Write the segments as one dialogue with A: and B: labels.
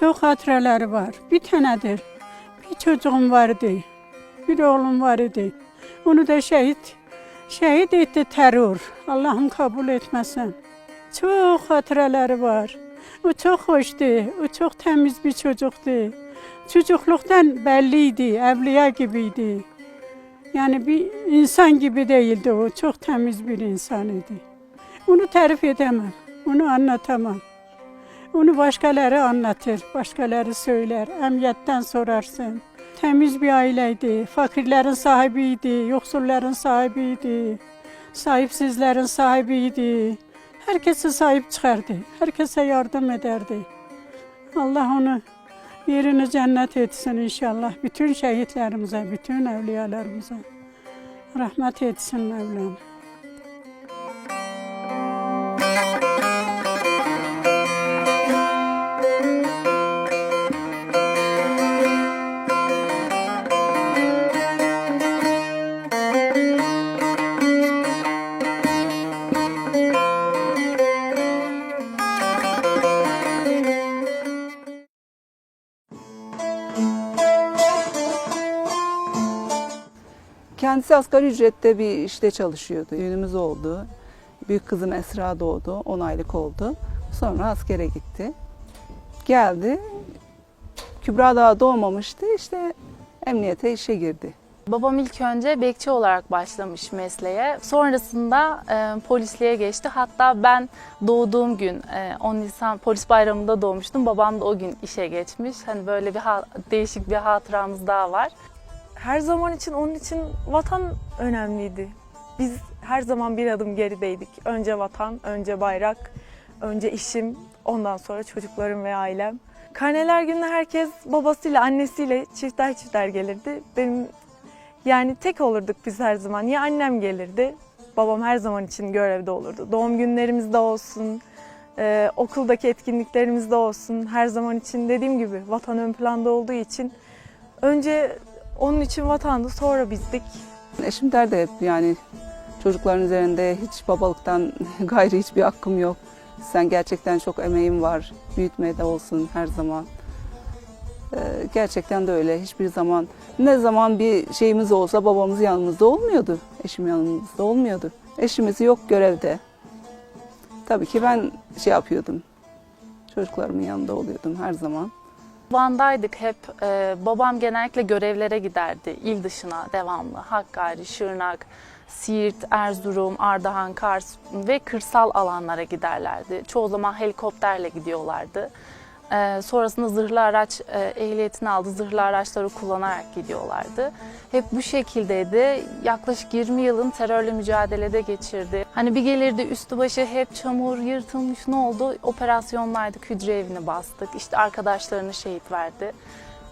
A: Çok hatıraları var. Bir tanedir. Bir çocuğum vardı. Bir oğlum vardı. Onu da şehit şehit etti terör. Allah'ım kabul etmesin. Çok hatıraları var. O çok hoştu. O çok temiz bir çocuktu. Çocukluktan belliydi. Evliya gibiydi. Yani bir insan gibi değildi o. Çok temiz bir insan idi. Onu tarif edemem. Onu anlatamam. Onu başkaları anlatır, başkaları söyler. Emniyetten sorarsın. Temiz bir aileydi. Fakirlerin sahibiydi, yoksulların sahibiydi. Sahipsizlerin sahibiydi. Herkese sahip çıkardı. Herkese yardım ederdi. Allah onu yerini cennet etsin inşallah. Bütün şehitlerimize, bütün evliyalarımıza. Rahmet etsin Mevlam.
B: Kendisi asgari ücrette bir işte çalışıyordu. Düğünümüz oldu. Büyük kızım Esra doğdu. 10 aylık oldu. Sonra askere gitti. Geldi. Kübra daha doğmamıştı. İşte emniyete işe girdi.
C: Babam ilk önce bekçi olarak başlamış mesleğe. Sonrasında e, polisliğe geçti. Hatta ben doğduğum gün e, 10 Nisan polis bayramında doğmuştum. Babam da o gün işe geçmiş. Hani böyle bir değişik bir hatıramız daha var.
D: Her zaman için onun için vatan önemliydi. Biz her zaman bir adım gerideydik. Önce vatan, önce bayrak, önce işim, ondan sonra çocuklarım ve ailem. Karneler gününe herkes babasıyla, annesiyle çifter çifter gelirdi. Benim yani tek olurduk biz her zaman. Ya annem gelirdi, babam her zaman için görevde olurdu. Doğum günlerimizde olsun, e, okuldaki etkinliklerimizde olsun. Her zaman için dediğim gibi vatan ön planda olduğu için önce onun için vatandı, sonra bizdik.
B: Eşim derdi hep yani çocukların üzerinde hiç babalıktan gayri hiçbir hakkım yok. Sen gerçekten çok emeğin var. Büyütmeye olsun her zaman. Ee, gerçekten de öyle. Hiçbir zaman ne zaman bir şeyimiz olsa babamız yanımızda olmuyordu. Eşim yanımızda olmuyordu. Eşimiz yok görevde. Tabii ki ben şey yapıyordum. Çocuklarımın yanında oluyordum her zaman.
C: Van'daydık hep. E, babam genellikle görevlere giderdi. il dışına devamlı. Hakkari, Şırnak, Siirt, Erzurum, Ardahan, Kars ve kırsal alanlara giderlerdi. Çoğu zaman helikopterle gidiyorlardı. E, sonrasında zırhlı araç e, ehliyetini aldı. Zırhlı araçları kullanarak gidiyorlardı. Hep bu şekildeydi. Yaklaşık 20 yılın terörle mücadelede geçirdi. Hani bir gelirdi üstü başı hep çamur, yırtılmış ne oldu? Operasyonlardaki hücre evini bastık. İşte arkadaşlarını şehit verdi.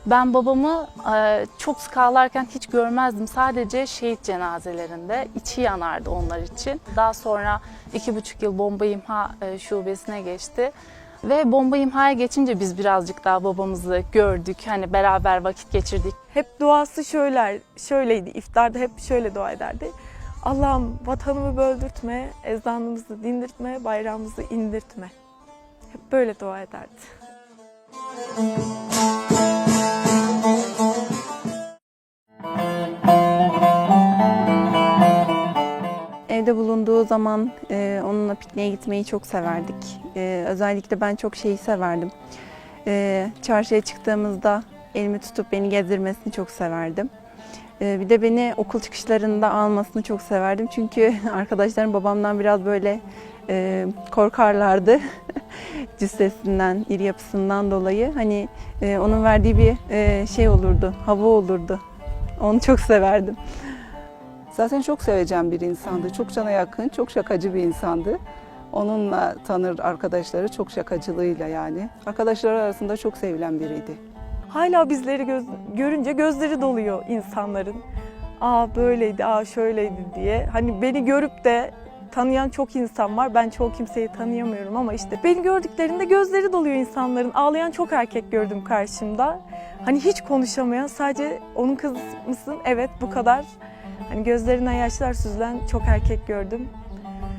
C: Ben babamı e, çok sık ağlarken hiç görmezdim. Sadece şehit cenazelerinde içi yanardı onlar için. Daha sonra iki buçuk yıl bomba imha e, şubesine geçti. Ve bomba imhaya geçince biz birazcık daha babamızı gördük. Hani beraber vakit geçirdik.
D: Hep duası şöyle, şöyleydi. İftarda hep şöyle dua ederdi. Allah'ım vatanımı böldürtme, ezanımızı dindirtme, bayrağımızı indirtme. Hep böyle dua ederdi.
E: Evde bulunduğu zaman e, onunla pikniğe gitmeyi çok severdik. E, özellikle ben çok şeyi severdim. E, çarşıya çıktığımızda elimi tutup beni gezdirmesini çok severdim. E, bir de beni okul çıkışlarında almasını çok severdim. Çünkü arkadaşlarım babamdan biraz böyle e, korkarlardı. Cüssesinden, iri yapısından dolayı. Hani e, onun verdiği bir e, şey olurdu, hava olurdu. Onu çok severdim.
B: Zaten çok seveceğim bir insandı. Çok cana yakın, çok şakacı bir insandı. Onunla tanır arkadaşları çok şakacılığıyla yani. Arkadaşları arasında çok sevilen biriydi.
D: Hala bizleri göz- görünce gözleri doluyor insanların. Aa böyleydi, aa şöyleydi diye. Hani beni görüp de tanıyan çok insan var. Ben çoğu kimseyi tanıyamıyorum ama işte beni gördüklerinde gözleri doluyor insanların. Ağlayan çok erkek gördüm karşımda. Hani hiç konuşamayan sadece onun kız mısın? Evet bu kadar. Hani gözlerinden yaşlar süzülen çok erkek gördüm.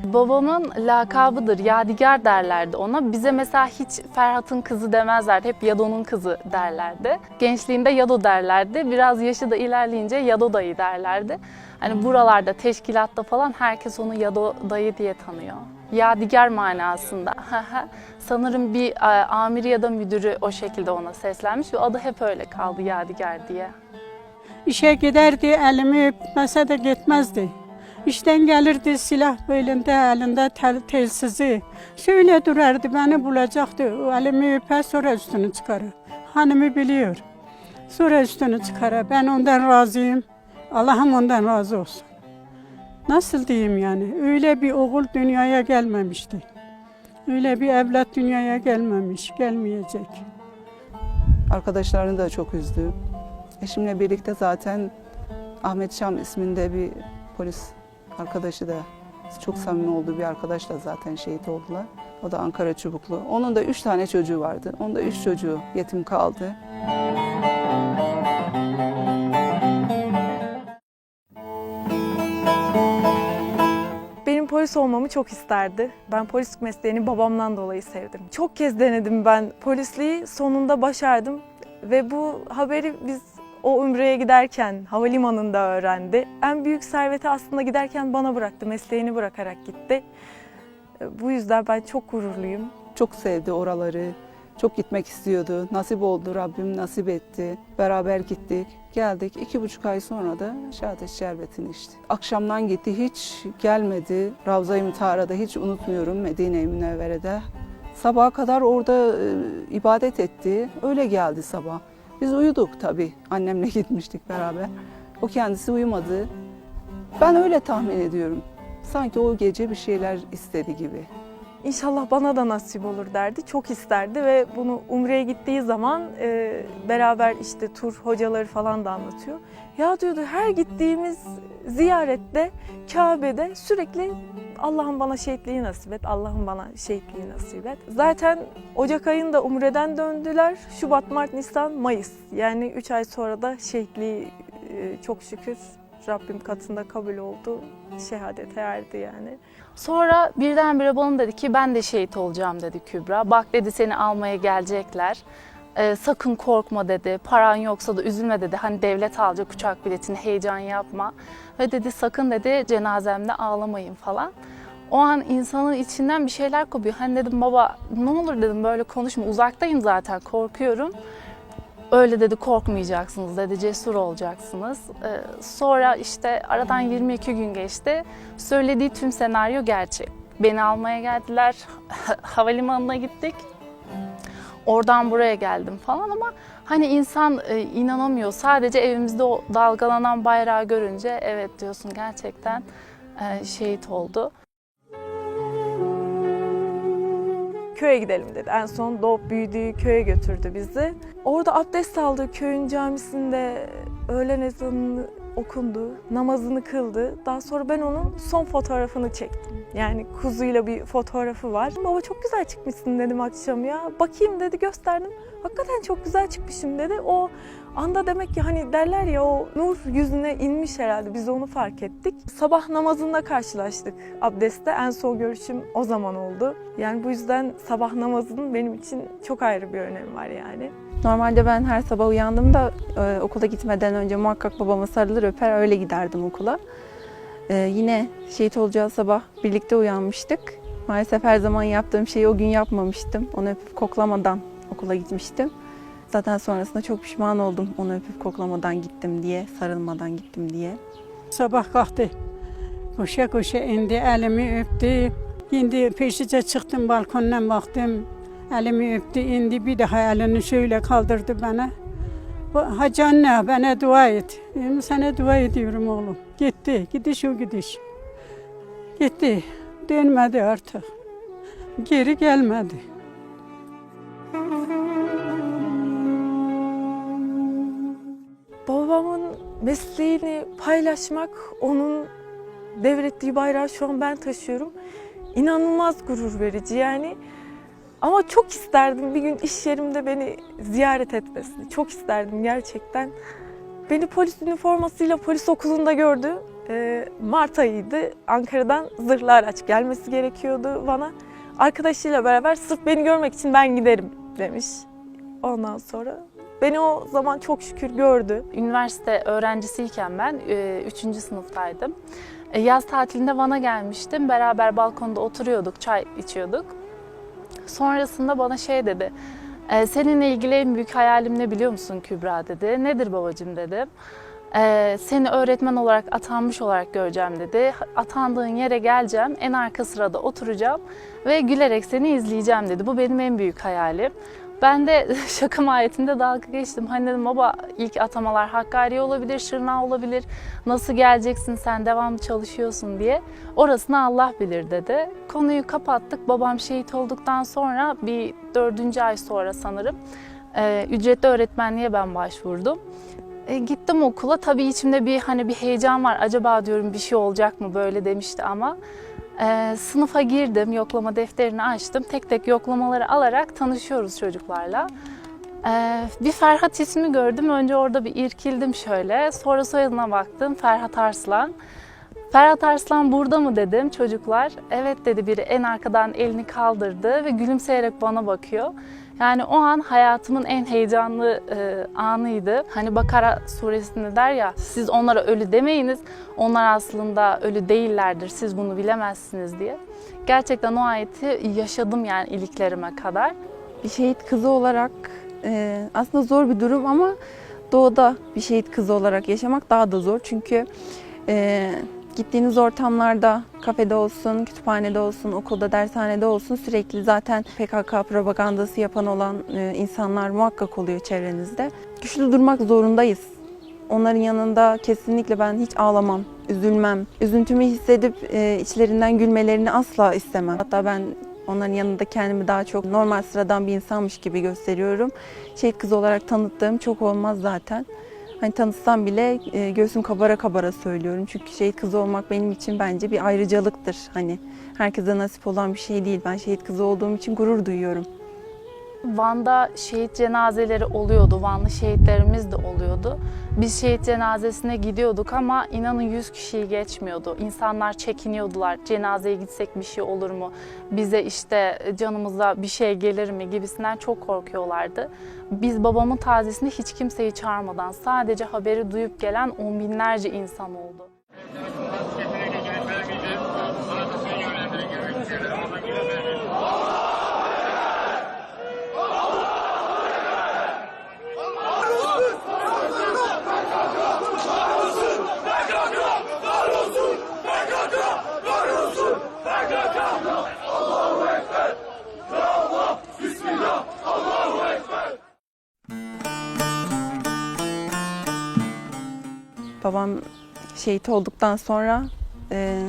C: Babamın lakabıdır, Yadigar derlerdi ona. Bize mesela hiç Ferhat'ın kızı demezlerdi, hep Yado'nun kızı derlerdi. Gençliğinde Yado derlerdi, biraz yaşı da ilerleyince Yado dayı derlerdi. Hani buralarda, teşkilatta falan herkes onu Yado dayı diye tanıyor. Yadigar manasında. Sanırım bir e, amiri ya da müdürü o şekilde ona seslenmiş ve adı hep öyle kaldı Yadigar diye.
A: İşe giderdi, elimi öpmese de gitmezdi. İşten gelirdi silah belinde, elinde tel, telsizi. Şöyle durardı, beni bulacaktı. Elimi öper, sonra üstünü çıkarır. Hanımı biliyor. Sonra üstünü çıkarır. Ben ondan razıyım. Allah'ım ondan razı olsun. Nasıl diyeyim yani? Öyle bir oğul dünyaya gelmemişti. Öyle bir evlat dünyaya gelmemiş, gelmeyecek.
B: Arkadaşlarını da çok üzdü. Eşimle birlikte zaten Ahmet Şam isminde bir polis arkadaşı da çok samimi olduğu bir arkadaş da zaten şehit oldular. O da Ankara Çubuklu. Onun da üç tane çocuğu vardı. Onun da üç çocuğu yetim kaldı.
D: Benim polis olmamı çok isterdi. Ben polislik mesleğini babamdan dolayı sevdim. Çok kez denedim ben polisliği, sonunda başardım. Ve bu haberi biz o Ümre'ye giderken havalimanında öğrendi. En büyük serveti aslında giderken bana bıraktı, mesleğini bırakarak gitti. Bu yüzden ben çok gururluyum.
B: Çok sevdi oraları. Çok gitmek istiyordu. Nasip oldu, Rabbim nasip etti. Beraber gittik. Geldik. iki buçuk ay sonra da şehadet şerbetini içti. Akşamdan gitti. Hiç gelmedi. Ravza-i Mütahara'da hiç unutmuyorum Medine-i Münevvere'de. Sabaha kadar orada e, ibadet etti. Öyle geldi sabah. Biz uyuduk tabii. Annemle gitmiştik beraber. O kendisi uyumadı. Ben öyle tahmin ediyorum. Sanki o gece bir şeyler istedi gibi.
D: İnşallah bana da nasip olur derdi. Çok isterdi ve bunu Umre'ye gittiği zaman e, beraber işte tur hocaları falan da anlatıyor. Ya diyordu her gittiğimiz ziyarette Kabe'de sürekli Allah'ım bana şehitliği nasip et, Allah'ım bana şehitliği nasip et. Zaten Ocak ayında Umre'den döndüler. Şubat, Mart, Nisan, Mayıs. Yani 3 ay sonra da şehitliği e, çok şükür Rabbim katında kabul oldu. Şehadete erdi yani.
C: Sonra birdenbire bana dedi ki ben de şehit olacağım dedi Kübra. Bak dedi seni almaya gelecekler. Ee, sakın korkma dedi. Paran yoksa da üzülme dedi. Hani devlet alacak uçak biletini heyecan yapma. Ve dedi sakın dedi cenazemde ağlamayın falan. O an insanın içinden bir şeyler kopuyor. Hani dedim baba ne olur dedim böyle konuşma. Uzaktayım zaten korkuyorum. Öyle dedi korkmayacaksınız dedi cesur olacaksınız. Ee, sonra işte aradan 22 gün geçti. Söylediği tüm senaryo gerçek. Beni almaya geldiler. Havalimanına gittik. Oradan buraya geldim falan ama hani insan e, inanamıyor. Sadece evimizde o dalgalanan bayrağı görünce evet diyorsun gerçekten e, şehit oldu.
D: Köye gidelim dedi. En son doğup büyüdüğü köye götürdü bizi. Orada abdest aldı köyün camisinde öğlen ezanı okundu, namazını kıldı. Daha sonra ben onun son fotoğrafını çektim. Yani kuzuyla bir fotoğrafı var. Baba çok güzel çıkmışsın dedim akşam ya. Bakayım dedi gösterdim. Hakikaten çok güzel çıkmışım dedi. O anda demek ki hani derler ya o nur yüzüne inmiş herhalde. Biz onu fark ettik. Sabah namazında karşılaştık abdestte. En son görüşüm o zaman oldu. Yani bu yüzden sabah namazının benim için çok ayrı bir önemi var yani.
E: Normalde ben her sabah uyandığımda e, okula gitmeden önce muhakkak babama sarılır öper öyle giderdim okula. E, yine şehit olacağı sabah birlikte uyanmıştık. Maalesef her zaman yaptığım şeyi o gün yapmamıştım. Onu öpüp koklamadan okula gitmiştim. Zaten sonrasında çok pişman oldum onu öpüp koklamadan gittim diye, sarılmadan gittim diye.
A: Sabah kalktı. Koşa koşa indi, elimi öptü. Şimdi peşice çıktım balkondan baktım. Elimi öptü, indi bir daha elini şöyle kaldırdı bana. Hacı anne bana dua et. Dedim, sana dua ediyorum oğlum. Gitti, gidiş o gidiş. Gitti, dönmedi artık. Geri gelmedi.
D: Babamın mesleğini paylaşmak, onun devrettiği bayrağı şu an ben taşıyorum. İnanılmaz gurur verici yani. Ama çok isterdim bir gün iş yerimde beni ziyaret etmesini. Çok isterdim gerçekten. Beni polis üniformasıyla polis okulunda gördü. e, Mart ayıydı. Ankara'dan zırhlı araç gelmesi gerekiyordu bana. Arkadaşıyla beraber sırf beni görmek için ben giderim demiş. Ondan sonra beni o zaman çok şükür gördü.
C: Üniversite öğrencisiyken ben 3. sınıftaydım. E, Yaz tatilinde Van'a gelmiştim. Beraber balkonda oturuyorduk, çay içiyorduk. Sonrasında bana şey dedi. "E, Seninle ilgili en büyük hayalim ne biliyor musun Kübra dedi. Nedir babacığım dedim. "E, Seni öğretmen olarak atanmış olarak göreceğim dedi. Atandığın yere geleceğim, en arka sırada oturacağım ve gülerek seni izleyeceğim dedi. Bu benim en büyük hayalim. Ben de şaka mahiyetinde dalga geçtim. Hani dedim baba ilk atamalar Hakkari olabilir, Şırnağı olabilir. Nasıl geleceksin sen devamlı çalışıyorsun diye. Orasını Allah bilir dedi. Konuyu kapattık. Babam şehit olduktan sonra bir dördüncü ay sonra sanırım e, ücretli öğretmenliğe ben başvurdum. E, gittim okula. Tabii içimde bir hani bir heyecan var. Acaba diyorum bir şey olacak mı böyle demişti ama. E, sınıfa girdim, yoklama defterini açtım. Tek tek yoklamaları alarak tanışıyoruz çocuklarla. E, bir Ferhat ismi gördüm. Önce orada bir irkildim şöyle. Sonra soyadına baktım. Ferhat Arslan. Ferhat Arslan burada mı dedim çocuklar. Evet dedi biri en arkadan elini kaldırdı ve gülümseyerek bana bakıyor. Yani o an hayatımın en heyecanlı e, anıydı. Hani Bakara suresinde der ya siz onlara ölü demeyiniz. Onlar aslında ölü değillerdir. Siz bunu bilemezsiniz diye. Gerçekten o ayeti yaşadım yani iliklerime kadar.
E: Bir şehit kızı olarak e, aslında zor bir durum ama doğuda bir şehit kızı olarak yaşamak daha da zor. Çünkü e, gittiğiniz ortamlarda kafede olsun, kütüphanede olsun, okulda, dershanede olsun sürekli zaten PKK propagandası yapan olan e, insanlar muhakkak oluyor çevrenizde. Güçlü durmak zorundayız. Onların yanında kesinlikle ben hiç ağlamam, üzülmem. Üzüntümü hissedip e, içlerinden gülmelerini asla istemem. Hatta ben onların yanında kendimi daha çok normal sıradan bir insanmış gibi gösteriyorum. Şehit kızı olarak tanıttığım çok olmaz zaten. Hani tanıtsam bile e, göğsüm kabara kabara söylüyorum. Çünkü şehit kızı olmak benim için bence bir ayrıcalıktır. Hani herkese nasip olan bir şey değil. Ben şehit kızı olduğum için gurur duyuyorum.
C: Van'da şehit cenazeleri oluyordu. Vanlı şehitlerimiz de oluyordu. Biz şehit cenazesine gidiyorduk ama inanın 100 kişiyi geçmiyordu. İnsanlar çekiniyordular. Cenazeye gitsek bir şey olur mu? Bize işte canımıza bir şey gelir mi gibisinden çok korkuyorlardı. Biz babamın tazesinde hiç kimseyi çağırmadan sadece haberi duyup gelen on binlerce insan oldu.
E: Şehit olduktan sonra e,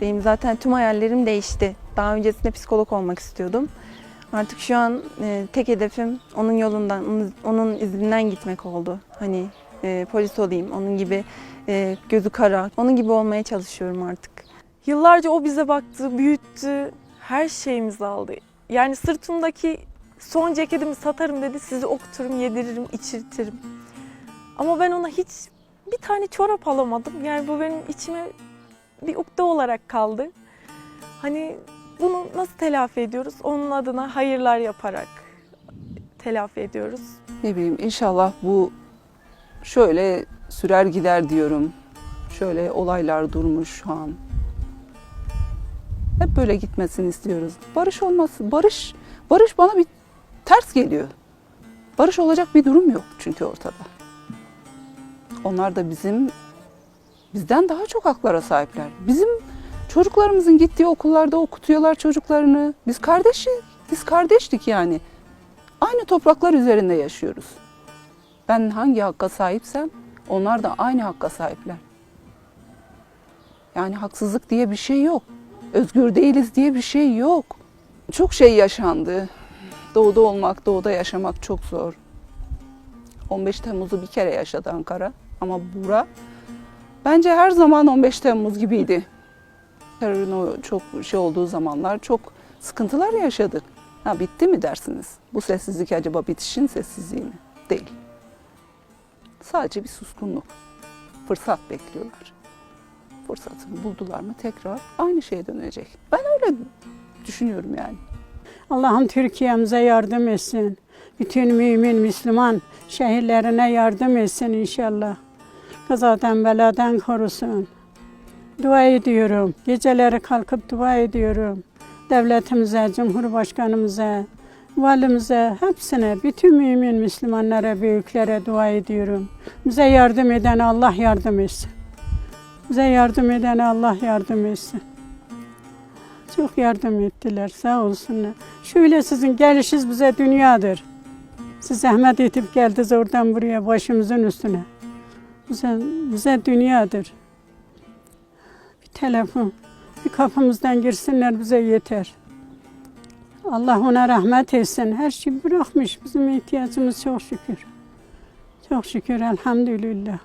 E: benim zaten tüm hayallerim değişti. Daha öncesinde psikolog olmak istiyordum. Artık şu an e, tek hedefim onun yolundan, onun, izinden gitmek oldu. Hani e, polis olayım, onun gibi e, gözü kara, onun gibi olmaya çalışıyorum artık.
D: Yıllarca o bize baktı, büyüttü, her şeyimizi aldı. Yani sırtımdaki son ceketimi satarım dedi, sizi okuturum, yediririm, içirtirim. Ama ben ona hiç bir tane çorap alamadım. Yani bu benim içime bir ukde olarak kaldı. Hani bunu nasıl telafi ediyoruz? Onun adına hayırlar yaparak telafi ediyoruz.
B: Ne bileyim inşallah bu şöyle sürer gider diyorum. Şöyle olaylar durmuş şu an. Hep böyle gitmesini istiyoruz. Barış olması, barış, barış bana bir ters geliyor. Barış olacak bir durum yok çünkü ortada. Onlar da bizim bizden daha çok haklara sahipler. Bizim çocuklarımızın gittiği okullarda okutuyorlar çocuklarını. Biz kardeşiz. Biz kardeştik yani. Aynı topraklar üzerinde yaşıyoruz. Ben hangi hakka sahipsem onlar da aynı hakka sahipler. Yani haksızlık diye bir şey yok. Özgür değiliz diye bir şey yok. Çok şey yaşandı. Doğuda olmak, doğuda yaşamak çok zor. 15 Temmuz'u bir kere yaşadı Ankara ama bura bence her zaman 15 Temmuz gibiydi. Terörün o çok şey olduğu zamanlar çok sıkıntılar yaşadık. Ha bitti mi dersiniz? Bu sessizlik acaba bitişin sessizliği mi? Değil. Sadece bir suskunluk. Fırsat bekliyorlar. fırsatını buldular mı tekrar aynı şeye dönecek. Ben öyle düşünüyorum yani.
A: Allah'ım Türkiye'mize yardım etsin. Bütün mümin, Müslüman şehirlerine yardım etsin inşallah. Kazadan beladan korusun. Dua ediyorum. Geceleri kalkıp dua ediyorum. Devletimize, Cumhurbaşkanımıza, valimize, hepsine, bütün mümin Müslümanlara, büyüklere dua ediyorum. Bize yardım eden Allah yardım etsin. Bize yardım eden Allah yardım etsin. Çok yardım ettiler sağ olsunlar. Şöyle sizin gelişiniz bize dünyadır. Siz zahmet edip geldiniz oradan buraya başımızın üstüne. Bize, bize dünyadır. Bir telefon, bir kapımızdan girsinler bize yeter. Allah ona rahmet etsin. Her şey bırakmış. Bizim ihtiyacımız çok şükür. Çok şükür elhamdülillah.